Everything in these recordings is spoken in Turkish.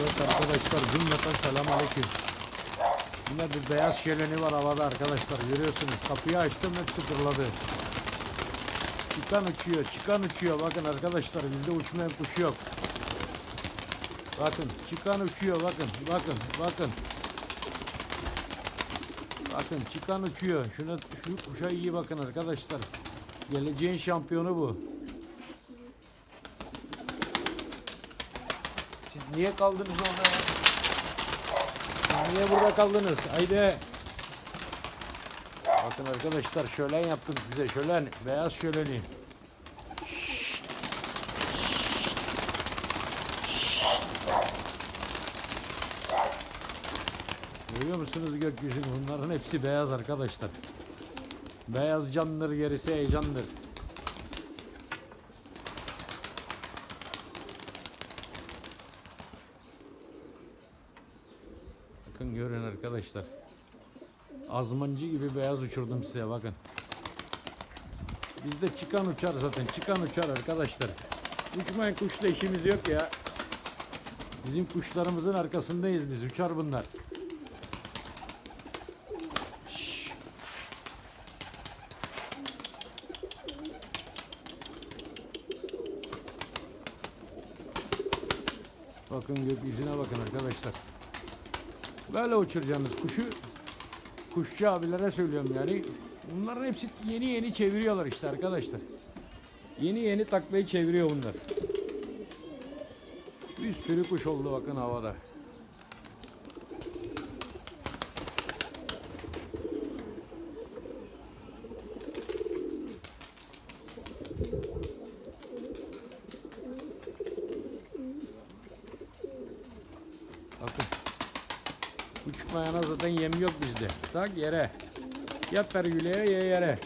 Evet arkadaşlar cümleten selam aleyküm. Yine bir beyaz şeleni var havada arkadaşlar görüyorsunuz. Kapıyı açtım hepsi fırladı. Çıkan uçuyor, çıkan uçuyor. Bakın arkadaşlar bizde uçmayan kuş yok. Bakın çıkan uçuyor bakın bakın bakın. Bakın çıkan uçuyor. Şuna şu kuşa iyi bakın arkadaşlar. Geleceğin şampiyonu bu. Niye kaldınız orada? niye burada kaldınız? Haydi. Bakın arkadaşlar şölen yaptım size şölen. Beyaz şöleni. Görüyor musunuz gökyüzünü? Bunların hepsi beyaz arkadaşlar. Beyaz candır gerisi heyecandır. Bakın görün arkadaşlar. Azmancı gibi beyaz uçurdum size bakın. Bizde çıkan uçar zaten. Çıkan uçar arkadaşlar. Uçmayan kuşla işimiz yok ya. Bizim kuşlarımızın arkasındayız biz. Uçar bunlar. Bakın gökyüzüne bakın arkadaşlar. Böyle uçuracaksınız kuşu. Kuşçu abilere söylüyorum yani. Bunların hepsi yeni yeni çeviriyorlar işte arkadaşlar. Yeni yeni taklayı çeviriyor bunlar. Bir sürü kuş oldu bakın havada. Bakın. Uçmayana zaten yem yok bizde. Tak yere. Ya pergüleye ya yere.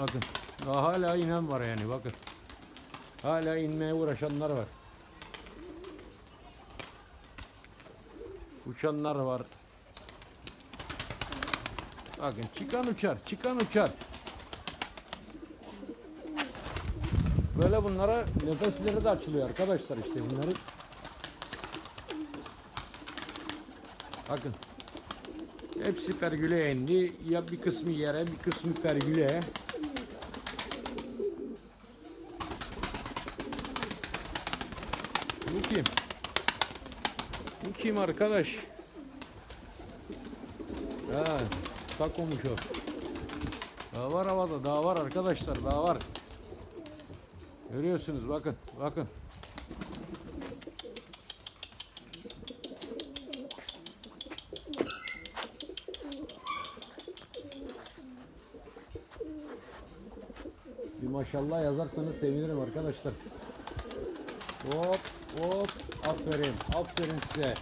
Bakın. Hala inen var yani bakın. Hala inmeye uğraşanlar var. Uçanlar var. Bakın çıkan uçar, çıkan uçar. Böyle bunlara nefesleri de açılıyor arkadaşlar işte bunları. Bakın. Hepsi pergüle indi. Ya bir kısmı yere, bir kısmı pergüle. Bu kim? Bu kim arkadaş? Ha, tak olmuş o. Daha var havada, daha var arkadaşlar, daha var. Görüyorsunuz bakın, bakın. Bir maşallah yazarsanız sevinirim arkadaşlar. Hop hop aferin aferin size.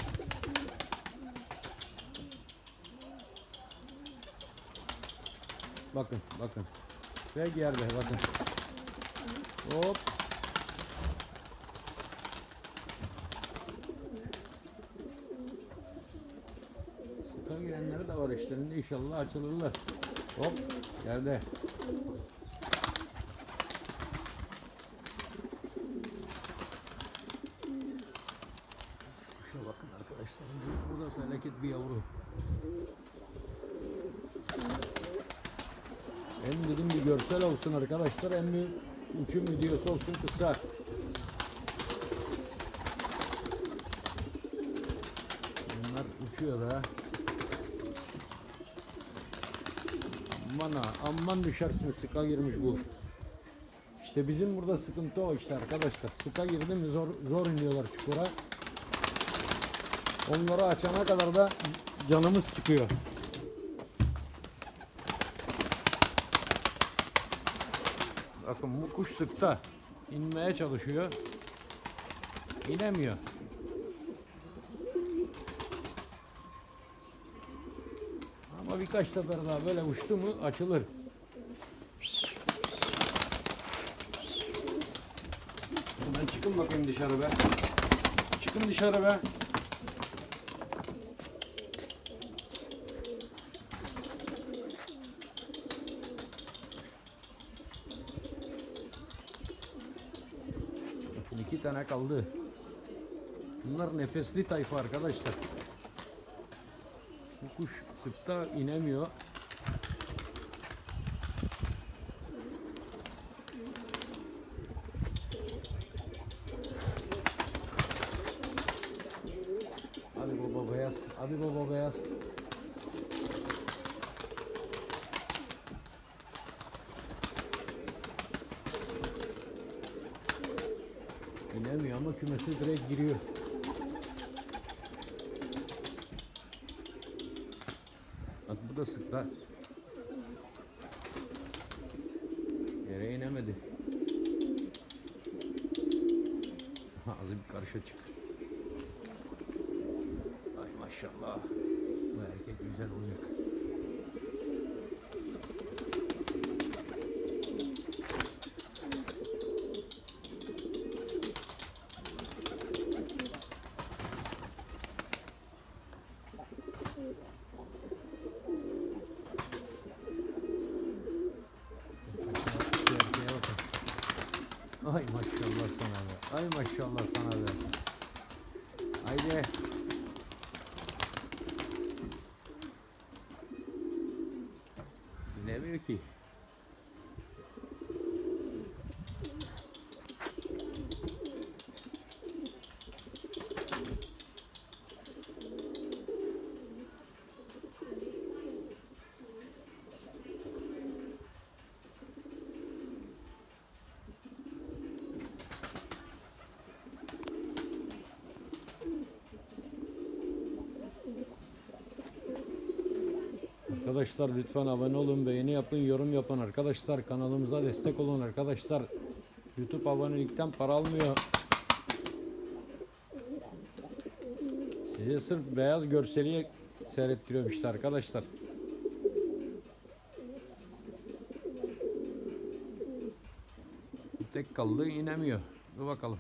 Bakın bakın. Ve yerde bakın. Hop. Sıka girenleri de var işlerinde inşallah açılırlar. Hop yerde. Şuna bakın arkadaşlar. Burada felaket bir yavru. Hem dedim bir görsel olsun arkadaşlar hem bir uçum videosu olsun kısa. Bunlar uçuyor ha, aman düşersin sıka girmiş bu. İşte bizim burada sıkıntı o işte arkadaşlar. Sıka girdi mi zor, zor iniyorlar çukura. Onları açana kadar da canımız çıkıyor. Bakın bu kuş sıkta. inmeye çalışıyor. İnemiyor. Ama birkaç sefer daha böyle uçtu mu açılır. Hemen çıkın bakayım dışarı be. Çıkın dışarı be. İki tane kaldı. Bunlar nefesli tayfa arkadaşlar. Bu kuş sıkta inemiyor. Hadi baba beyaz. Hadi baba beyaz. İnemiyor ama kümesi direkt giriyor. Bak bu da sıklar. Yere inemedi. Ha, bir karış açık. Ay maşallah. Bu erkek güzel olacak. Şu erkeğe bakın. Ay maşallah sana be. Ay maşallah sana be. Haydi. Arkadaşlar lütfen abone olun, beğeni yapın, yorum yapın arkadaşlar. Kanalımıza destek olun arkadaşlar. YouTube abonelikten para almıyor. Size sırf beyaz görseli seyrettiriyorum işte arkadaşlar. Tek kaldı inemiyor. Dur bakalım.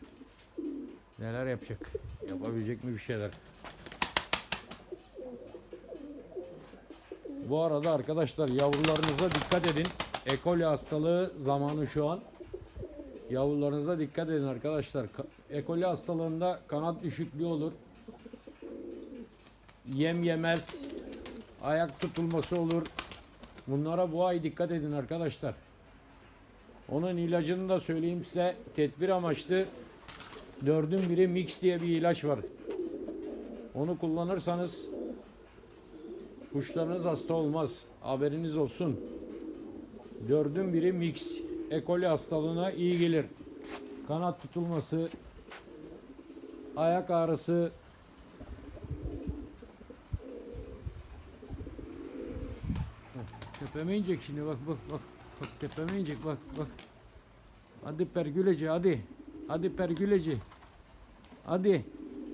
Neler yapacak? Yapabilecek mi bir şeyler? Bu arada arkadaşlar yavrularınıza dikkat edin. Ekoli hastalığı zamanı şu an. Yavrularınıza dikkat edin arkadaşlar. Ka- Ekoli hastalığında kanat düşüklüğü olur. Yem yemez. Ayak tutulması olur. Bunlara bu ay dikkat edin arkadaşlar. Onun ilacını da söyleyeyim size. Tedbir amaçlı dördün biri mix diye bir ilaç var. Onu kullanırsanız Kuşlarınız hasta olmaz. Haberiniz olsun. Dördün biri mix. Ekoli hastalığına iyi gelir. Kanat tutulması, ayak ağrısı, Tepeme inecek şimdi bak bak bak. Bak tepeme inecek bak bak. Hadi pergüleci hadi. Hadi pergüleci. Hadi.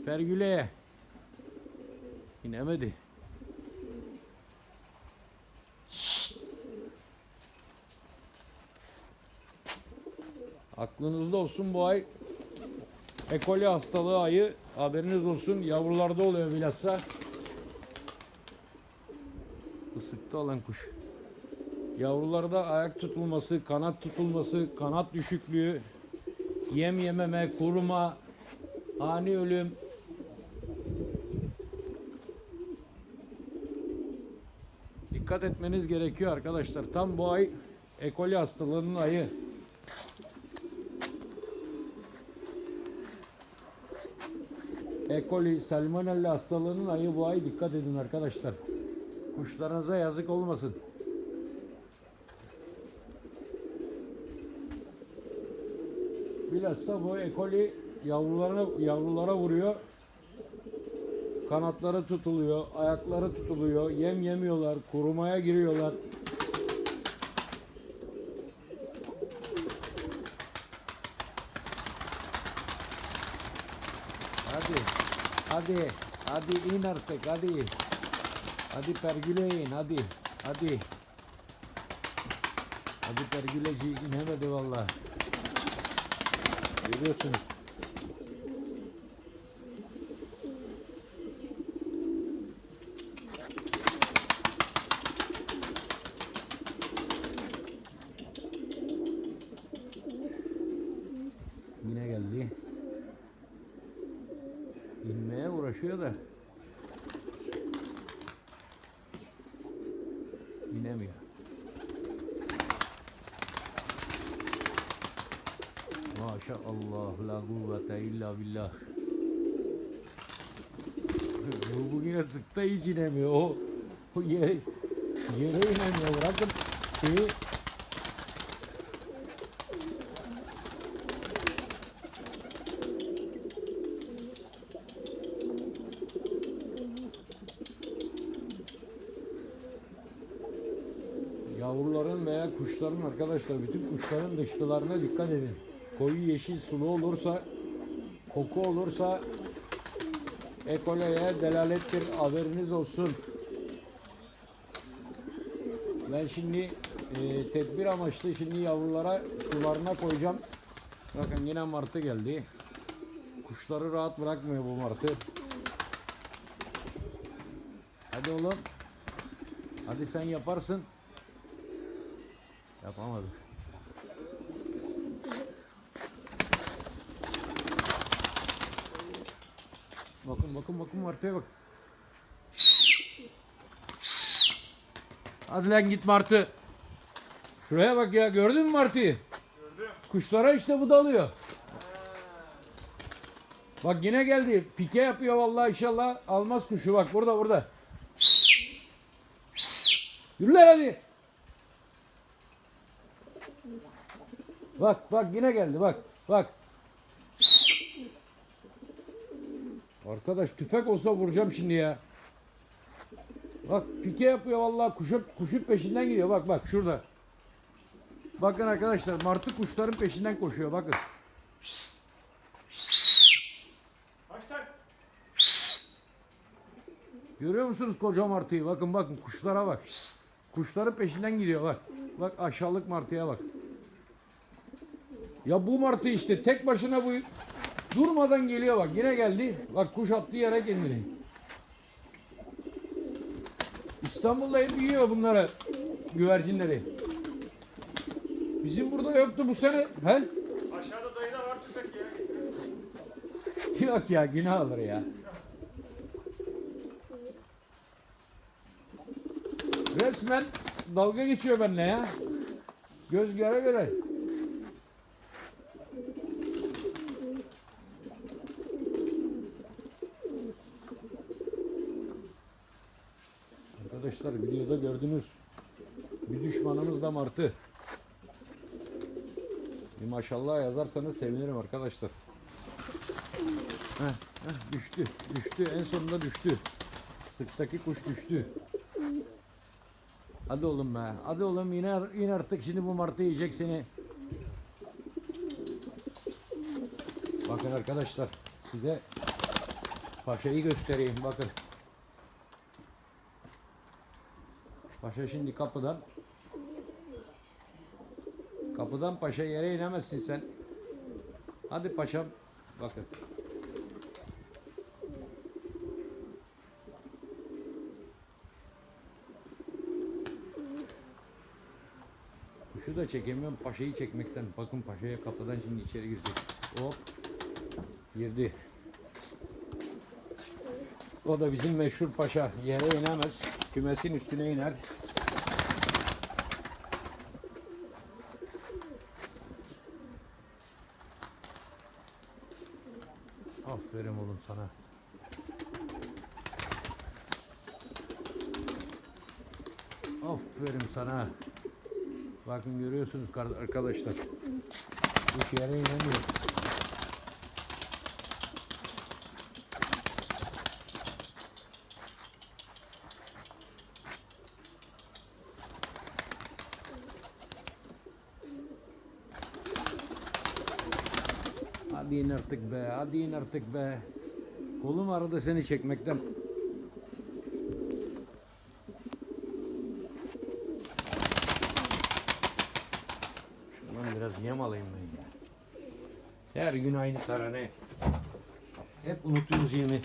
Pergüleye. İnemedi. Aklınızda olsun bu ay ekoli hastalığı ayı haberiniz olsun yavrularda oluyor bilhassa. Isıkta olan kuş. Yavrularda ayak tutulması, kanat tutulması, kanat düşüklüğü, yem yememe, kuruma, ani ölüm. Dikkat etmeniz gerekiyor arkadaşlar. Tam bu ay ekoli hastalığının ayı. E. coli salmonella hastalığının ayı bu ay dikkat edin arkadaşlar. Kuşlarınıza yazık olmasın. Bilhassa bu E. coli yavrularına yavrulara vuruyor. Kanatları tutuluyor, ayakları tutuluyor, yem yemiyorlar, kurumaya giriyorlar. Hadi. Hadi. Hadi in artık hadi. Hadi pergüle in hadi. Hadi. Hadi pergüleci inemedi valla. Görüyorsunuz. Yine geldi. Koşuyor da. İnemiyor. Maşallah la kuvvete illa billah. Bu bugüne sıkta hiç inemiyor. O, o yere, yere inemiyor. Bırakın şeyi Yavruların veya kuşların arkadaşlar bütün kuşların dışkılarına dikkat edin. Koyu yeşil sulu olursa koku olursa ekoleye delalettir haberiniz olsun. Ben şimdi e, tedbir amaçlı şimdi yavrulara sularına koyacağım. Bakın yine martı geldi. Kuşları rahat bırakmıyor bu martı. Hadi oğlum. Hadi sen yaparsın. Yapamadık. Bakın bakın bakın martıya bak. Hadi lan git martı. Şuraya bak ya gördün mü martıyı? Kuşlara işte bu dalıyor. Bak yine geldi. Pike yapıyor vallahi inşallah almaz kuşu bak burada burada. Yürü lan hadi. Bak bak yine geldi bak bak. Arkadaş tüfek olsa vuracağım şimdi ya. Bak pike yapıyor vallahi kuşun, kuşun peşinden gidiyor bak bak şurada. Bakın arkadaşlar martı kuşların peşinden koşuyor bakın. Başlar. Görüyor musunuz koca martıyı? Bakın bakın kuşlara bak. Kuşların peşinden gidiyor bak. Bak aşağılık martıya bak. Ya bu martı işte tek başına bu durmadan geliyor bak. Yine geldi. Bak kuş attı yere kendini. İstanbul'da hep yiyor bunları güvercinleri. Bizim burada yoktu bu sene. He? Aşağıda dayıda var tüfek ya. Yok ya günah alır ya. Resmen dalga geçiyor benimle ya. Göz göre göre. Arkadaşlar videoda gördünüz. Bir düşmanımız da martı. Bir maşallah yazarsanız sevinirim arkadaşlar. Heh, heh, düştü, düştü. En sonunda düştü. Sıktaki kuş düştü. Hadi oğlum be. Hadi oğlum yine yine artık şimdi bu martı yiyecek seni. Bakın arkadaşlar size paşayı göstereyim bakın. Paşa şimdi kapıdan kapıdan paşa yere inemezsin sen. Hadi paşam bakın. Kuşu da çekemiyorum paşayı çekmekten. Bakın paşaya kapıdan şimdi içeri girecek. Hop. Girdi. O da bizim meşhur paşa. Yere inemez. Kümesin üstüne iner. Aferin oğlum sana. Aferin sana. Bakın görüyorsunuz arkadaşlar. Kuş yere inemiyor. Hadi in artık be, hadi in artık be. Kolum aradı seni çekmekten. Şundan biraz yem alayım ben ya. Her gün aynı tarhane. Hep unutuyoruz yemi.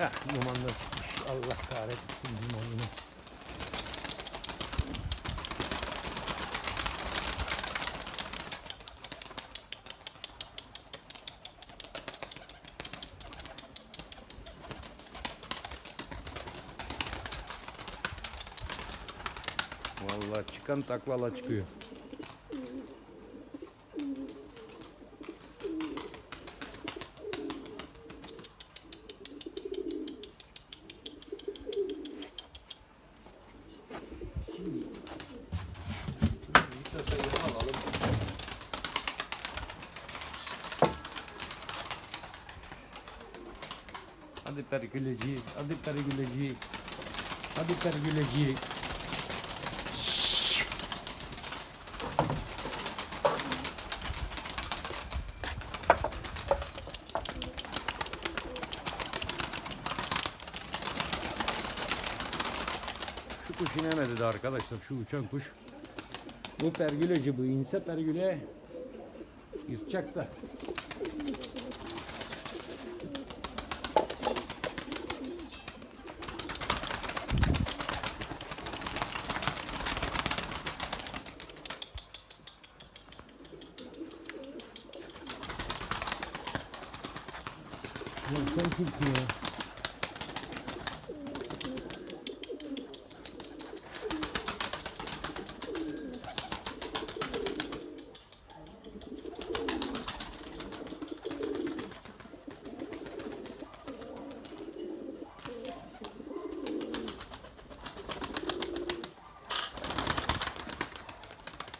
Heh, duman da çıkmış. Allah kahretsin dumanını. Vallahi çıkan taklala çıkıyor. Hadi pergüleci, hadi pergüleci, hadi pergüleci. Şu kuş inemedi de arkadaşlar şu uçan kuş. Bu pergüleci bu inse pergüle yırtacak da. Lan sen kimsin ya?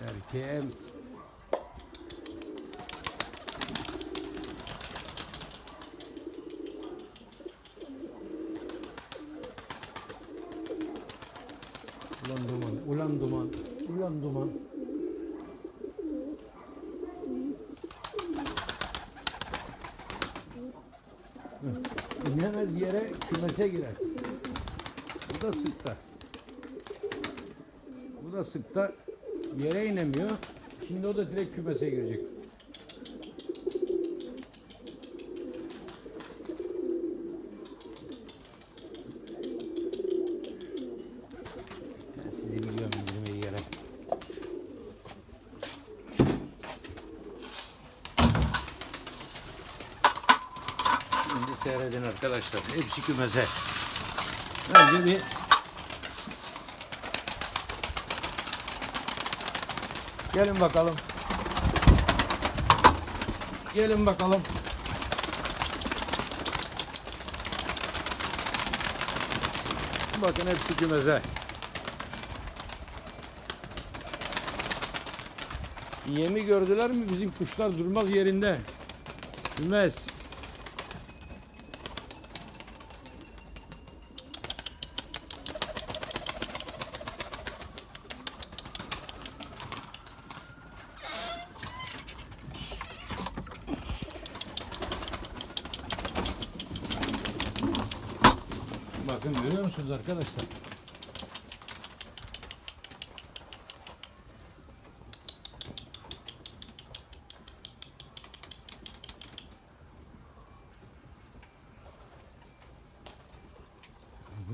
Erkeğim. Ulan duman, ulan duman, ulan duman. İnemez yere kümese girer. Bu da sıkta. Bu da sıkta yere inemiyor. Şimdi o da direkt kümese girecek. Ben sizi biliyorum indirmeyi yere. Şimdi seyredin arkadaşlar. Hepsi kümese. Önce bir Gelin bakalım. Gelin bakalım. Bakın hepsi kümese. Yemi gördüler mi bizim kuşlar durmaz yerinde. Kümes. Bakın görüyor musunuz arkadaşlar?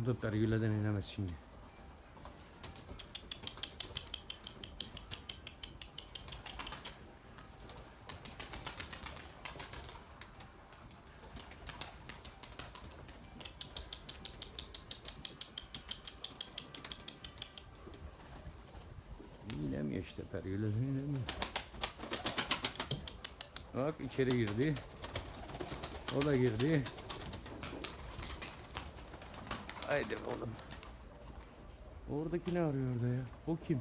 Bu da pergüleden inemez şimdi. İnemiyor işte pergüleden inemiyor. Bak içeri girdi. O da girdi. Haydi oğlum. Oradaki ne arıyor orada ya? O kim?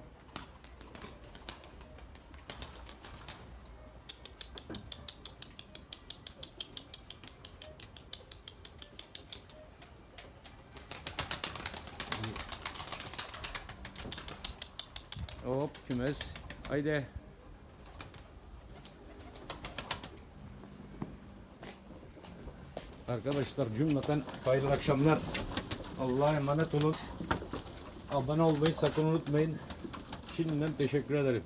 Hop kümes. Haydi. Arkadaşlar cümleten hayırlı akşamlar. Allah'a emanet olun. Abone olmayı sakın unutmayın. Şimdiden teşekkür ederim.